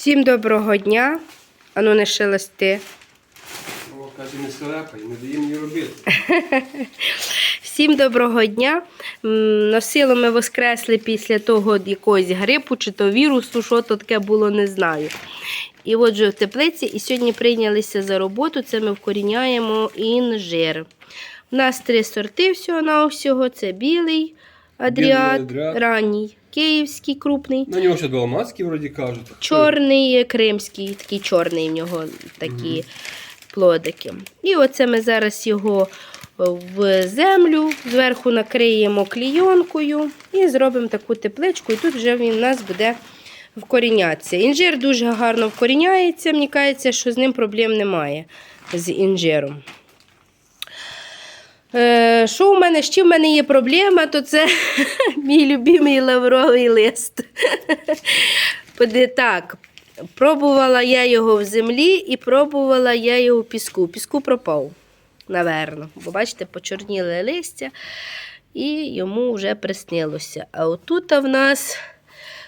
Всім доброго дня. Ану не шелести. О, каже, не селепай, не дає мені робити. Всім доброго дня. Носило ми воскресли після того якогось грипу чи то вірусу, що то таке було, не знаю. І от вже в теплиці, і сьогодні прийнялися за роботу. Це ми вкоріняємо інжир. У нас три сорти всього на всього. Це білий адріат, адріат. ранній, київський крупний. На нього ще долмацький вроді кажуть. Чорний кримський, такий чорний в нього такі плодики. І оце ми зараз його в землю, зверху накриємо клійонкою і зробимо таку тепличку, і тут вже він у нас буде вкорінятися. Інжир дуже гарно вкоріняється, мені кажеться, що з ним проблем немає з інжиром. Е, Що у мене? Ще в мене є проблема, то це мій любимий лавровий лист. Так, пробувала я його в землі і пробувала я його в піску. Піску пропав, наверно. Бо бачите, почорніли листя і йому вже приснилося. А отут в нас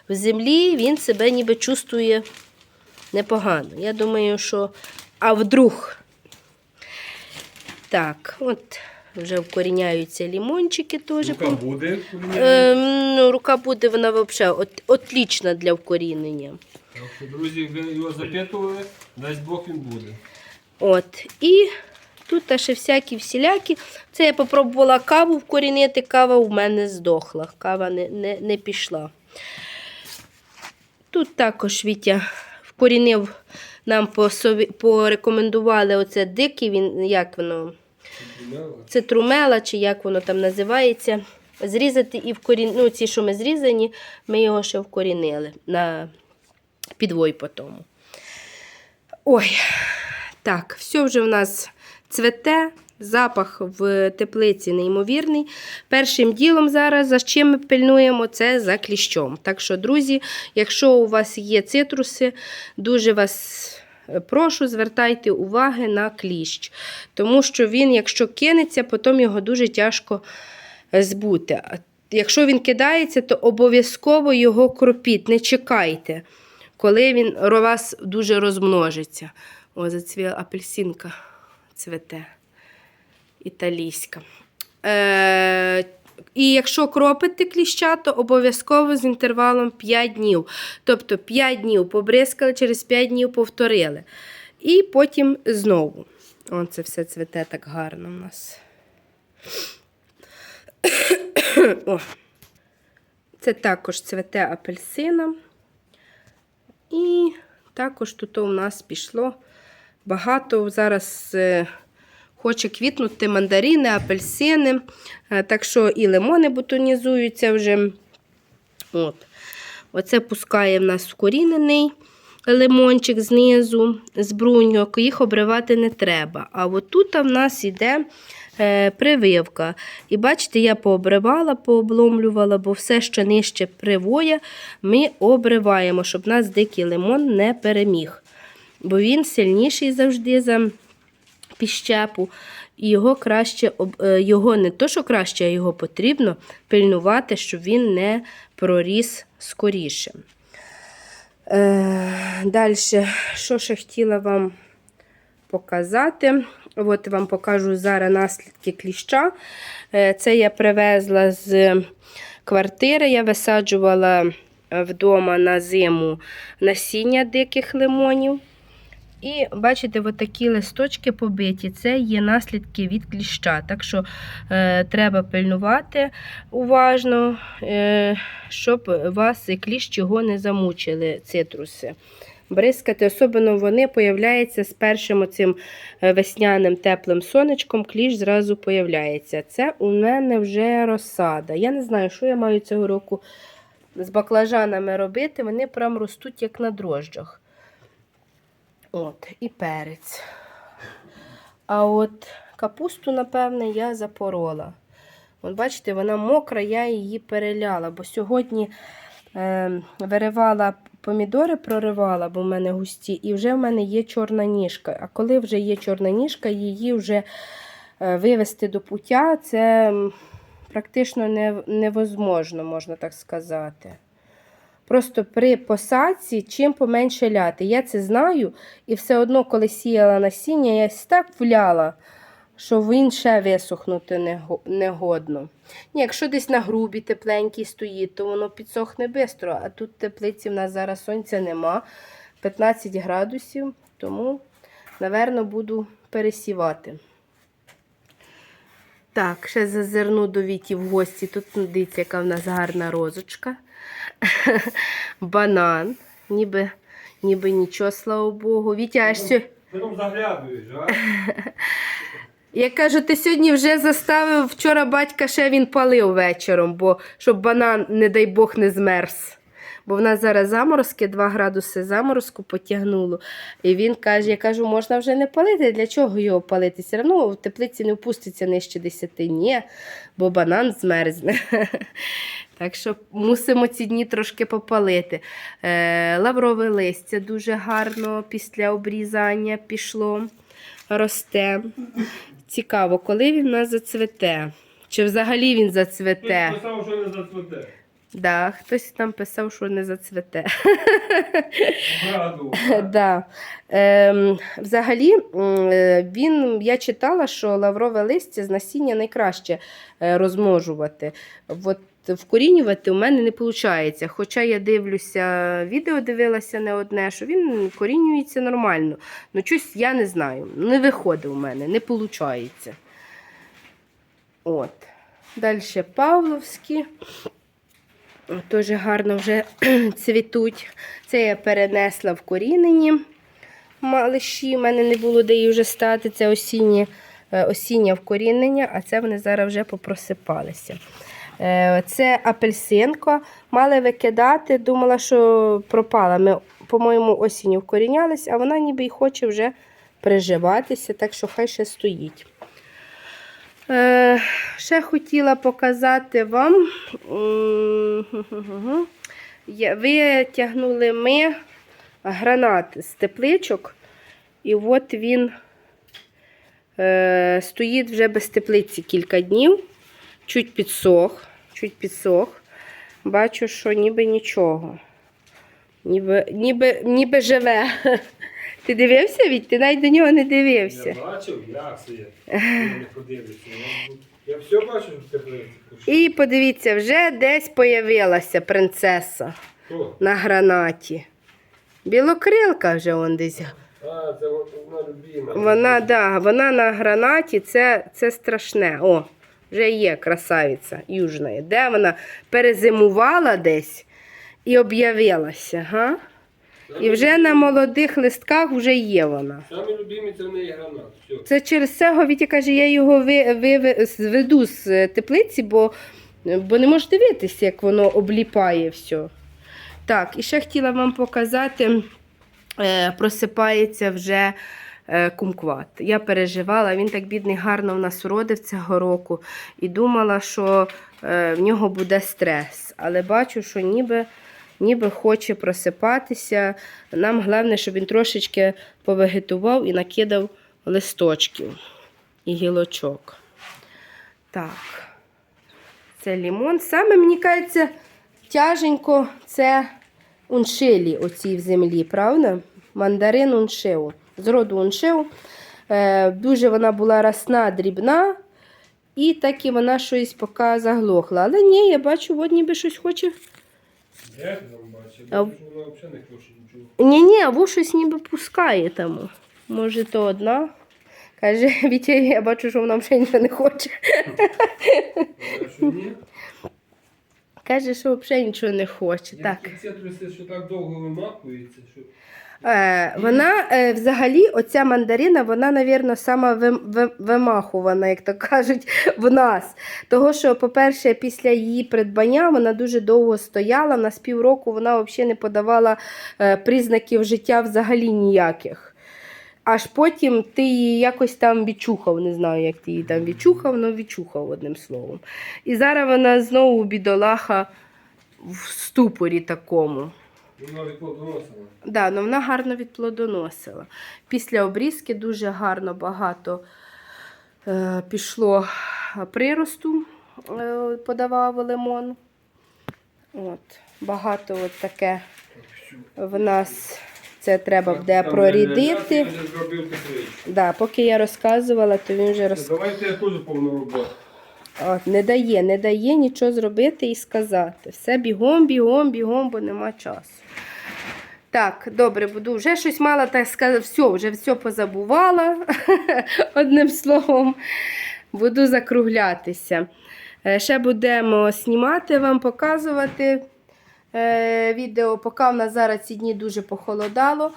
в землі він себе ніби чувствує непогано. Я думаю, що. А вдруг. Так, от вже вкоріняються лімончики теж. Рука буде. Ем, ну, рука буде вона взагалі от, отлічна для вкорінення. Так що, друзі, ви його запитували, дасть Бог він буде. От. І тут та ще всякі всілякі. Це я попробувала каву вкорінити, кава у мене здохла. Кава не, не, не пішла. Тут також Вітя вкорінив, нам посові- порекомендували оце дикий, він, як воно, це трумела, чи як воно там називається. Зрізати і вкорін... ну, ці, що ми зрізані, ми його ще вкорінили на підвой по тому. Ой, так, все вже в нас цвете, запах в теплиці неймовірний. Першим ділом зараз, за чим ми пильнуємо, це за кліщом. Так що, друзі, якщо у вас є цитруси, дуже вас прошу, звертайте уваги на кліщ. Тому що він, якщо кинеться, потім його дуже тяжко збути. Якщо він кидається, то обов'язково його кропіть, не чекайте, коли він у вас дуже розмножиться. О, зацвіла апельсинка цвете італійська. Е, і якщо кропити кліща, то обов'язково з інтервалом 5 днів. Тобто 5 днів побризкали, через 5 днів повторили. І потім знову. О, це все цвете так гарно у нас. О. Це також цвете апельсина. І також тут у нас пішло багато. Зараз е, хоче квітнути мандарини, апельсини. Е, так що і лимони бутонізуються вже. От. Оце пускає в нас вкорінений лимончик знизу, з бруньок, їх обривати не треба. А от тут в нас йде е, прививка. І бачите, я пообривала, пообломлювала, бо все, що нижче привоя, ми обриваємо, щоб нас дикий лимон не переміг. Бо він сильніший завжди за піщепу. І його краще, е, його не то, що краще, а його потрібно пильнувати, щоб він не проріс скоріше. Е, Далі, що ще хотіла вам показати. От вам покажу зараз наслідки кліща. Е, Це я привезла з квартири. Я висаджувала вдома на зиму насіння диких лимонів. І бачите, от такі листочки побиті. Це є наслідки від кліща. Так що е, треба пильнувати уважно, е, щоб вас кліщ його не замучили, цитруси. Бризкати, особливо вони появляються з першим оцим е, весняним теплим сонечком, кліщ зразу появляється. Це у мене вже розсада. Я не знаю, що я маю цього року з баклажанами робити. Вони прям ростуть як на дрожджах. От, і перець. А от капусту, напевне, я запорола. От бачите, вона мокра, я її переляла, бо сьогодні е, виривала помідори, проривала, бо в мене густі, і вже в мене є чорна ніжка. А коли вже є чорна ніжка, її вже е, вивести до пуття, це практично невозможно, можна так сказати. Просто при посадці чим поменше ляти. Я це знаю, і все одно, коли сіяла насіння, я так вляла, що він ще висохнути не, годно. Ні, якщо десь на грубі тепленькій стоїть, то воно підсохне швидко, а тут теплиці в нас зараз сонця нема, 15 градусів, тому, напевно, буду пересівати. Так, ще зазирну до Віті в гості. Тут дивіться, яка в нас гарна розочка. Банан. Ніби, ніби нічого, слава Богу. Вітя, аж сьо... Потім заглядуєш, а? Я кажу, ти сьогодні вже заставив вчора батька ще він палив вечором, бо щоб банан, не дай Бог, не змерз. Бо в нас зараз заморозки, 2 градуси заморозку потягнуло. І він каже: я кажу, можна вже не палити. Для чого його палити? Все одно в теплиці не впуститься нижче 10. Ні, бо банан змерзне. Так що мусимо ці дні трошки попалити. Е, лаврове листя дуже гарно після обрізання пішло, росте. Цікаво, коли він у нас зацвете? Чи взагалі він зацвете? Хтось писав, що не зацвете. Да, хтось там писав, що не зацвете. Да. ем, взагалі, е, він, я читала, що лаврове листя з насіння найкраще е, розмножувати. От вкорінювати у мене не виходить. Хоча я дивлюся, відео дивилася не одне, що він корінюється нормально. Ну, щось я не знаю. Не виходить у мене, не виходить. От. Далі Павловські. Теж гарно вже цвітуть. Це я перенесла в корінені малиші. У мене не було де її вже стати. Це осіннє, е, осіннє вкорінення, а це вони зараз вже попросипалися. Е, Це апельсинка. Мали викидати, думала, що пропала. Ми, по-моєму, осінню вкорінялись, а вона ніби й хоче вже приживатися, так що хай ще стоїть. Е, ще хотіла показати вам. Витягнули ми гранат з тепличок, і от він е, стоїть вже без теплиці кілька днів. Чуть підсох, чуть підсох. Бачу, що ніби нічого. Ніби, ніби, ніби живе. Ти дивився від? Ти навіть до нього не дивився. Я бачив, як це є. Не подивлюся. Я- все бачу в теплиці. І подивіться, вже десь появилася принцеса Хто? на гранаті. Білокрилка вже он десь. А, це вона любима. Вона, да, вона на гранаті, це, це страшне. О, вже є красавиця южна. Де вона перезимувала десь і об'явилася. Га? І вже на молодих листках вже є вона. Самі любимі це в неї гранат. Все. Це через це Говіті каже, я його ви, ви, зведу з теплиці, бо, бо не можу дивитися, як воно обліпає все. Так, і ще хотіла вам показати, е, просипається вже кумкват. Я переживала, він так бідний, гарно в нас уродив цього року і думала, що е, в нього буде стрес. Але бачу, що ніби, ніби хоче просипатися. Нам головне, щоб він трошечки повегетував і накидав листочків і гілочок. Так, це лімон. Саме, мені кажеться, тяженько це уншилі оці в землі, правда? Мандарин уншив. З роду уншив. Е, дуже вона була росна, дрібна, і так і вона щось поки заглохла. Але ні, я бачу, от ніби щось хоче. Я. А- Бачу, вона взагалі не хоче нічого. Ні-ні, або щось ніби пускає там. Може, то одна. Каже, Вітя, я бачу, що вона нічого не хоче. Каже, що взагалі нічого не хоче. Так. Ці цитруси, що так довго вимахується, що... Е, вона е, взагалі, оця мандарина, вона, навірно, сама вим- вим- вимахувана, як то кажуть, в нас. Того, що, по-перше, після її придбання вона дуже довго стояла. На півроку вона взагалі не подавала е, признаків життя взагалі ніяких. Аж потім ти її якось там відчухав, не знаю, як ти її там відчухав, але відчухав одним словом. І зараз вона знову бідолаха в ступорі такому. Вона відплодоносила. Да, ну вона гарно відплодоносила. Після обрізки дуже гарно багато е, пішло приросту, е, подавав лимон. От. багато от таке в нас це треба буде прорідити. Да, поки я розказувала, то він вже роз... Давайте я теж повну роботу. От, не дає, не дає нічого зробити і сказати. Все бігом, бігом, бігом, бо нема часу. Так, добре, буду вже щось мала так сказати. Все, вже все позабувала. Одним словом, буду закруглятися. Е, Ще будемо знімати вам, показувати е, відео, поки в нас зараз ці дні дуже похолодало.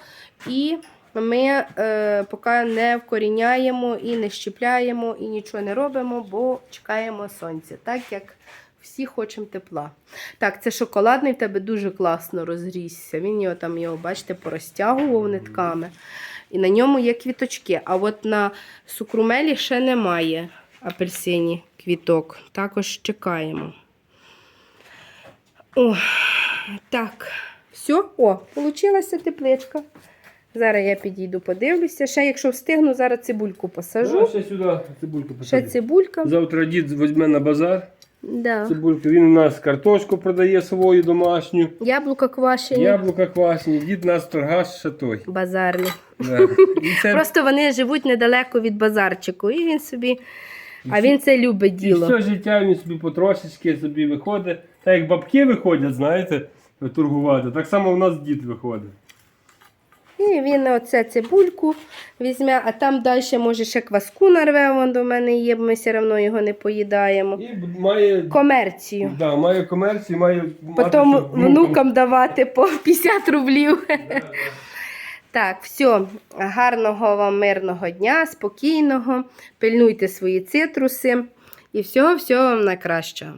І ми е, поки не вкоріняємо і не щіпляємо, і нічого не робимо, бо чекаємо сонця, так як всі хочемо тепла. Так, це шоколадний в тебе дуже класно розрісся. Він його там його, бачите, порозтягував нитками. І на ньому є квіточки. А от на сукрумелі ще немає апельсині квіток. Також чекаємо. О, так, все, о, получилася тепличка. Зараз я підійду, подивлюся. Ще, якщо встигну, зараз цибульку посажу. Ну, ще сюди цибульку Ще цибулька. Завтра дід візьме на базар Да. цибульку. Він у нас картошку продає свою домашню, Яблука квашені, яблука квасні. Дід у нас торгаш ще той. базарні. Да. І це Просто вони живуть недалеко від базарчику, і він собі. А він це любить і діло. все життя він собі потрошечки собі виходить. Так як бабки виходять, знаєте, торгувати, так само у нас дід виходить. І він оце цибульку візьме, а там далі може ще кваску нарве, вон до мене є, бо ми все одно його не поїдаємо. І має, Комерцію. да, має комерцію, має Потім щоб внукам давати по 50 рублів. Да. Так, все, гарного вам мирного дня, спокійного. Пильнуйте свої цитруси і всього-всього вам найкращого.